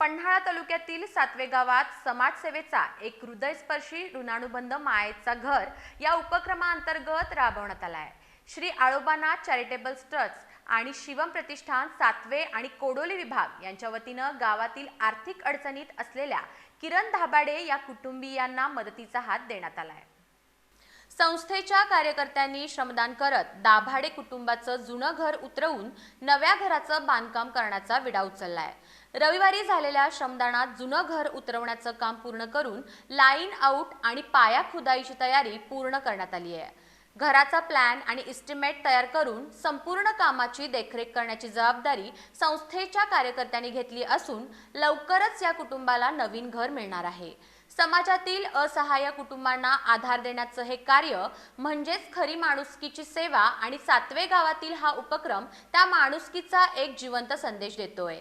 पन्हाळा तालुक्यातील सातवे गावात समाजसेवेचा एक हृदयस्पर्शी ऋणानुबंध मायेचा घर या उपक्रमाअंतर्गत राबवण्यात आला आहे. श्री आळोबानाथ चॅरिटेबल ट्रस्ट आणि शिवम प्रतिष्ठान सातवे आणि कोडोली विभाग यांच्या वतीनं गावातील आर्थिक अडचणीत असलेल्या किरण धाबाडे या कुटुंबियांना मदतीचा हात देण्यात आला आहे. संस्थेच्या कार्यकर्त्यांनी श्रमदान करत दाभाडे कुटुंबाचं जुनं घर उतरवून नव्या घराचं बांधकाम करण्याचा विडा उचललाय. रविवारी झालेल्या श्रमदानात जुनं घर उतरवण्याचं काम पूर्ण करून लाईन आऊट आणि पाया खुदाईची तयारी पूर्ण करण्यात आली आहे. घराचा प्लॅन आणि इस्टिमेट तयार करून संपूर्ण कामाची देखरेख करण्याची जबाबदारी संस्थेच्या कार्यकर्त्यांनी घेतली असून लवकरच या कुटुंबाला नवीन घर मिळणार आहे. समाजातील असहाय्य कुटुंबांना आधार देण्याचं हे कार्य म्हणजेच खरी माणुसकीची सेवा आणि सातवे गावातील हा उपक्रम त्या माणुसकीचा एक जिवंत संदेश देतोय.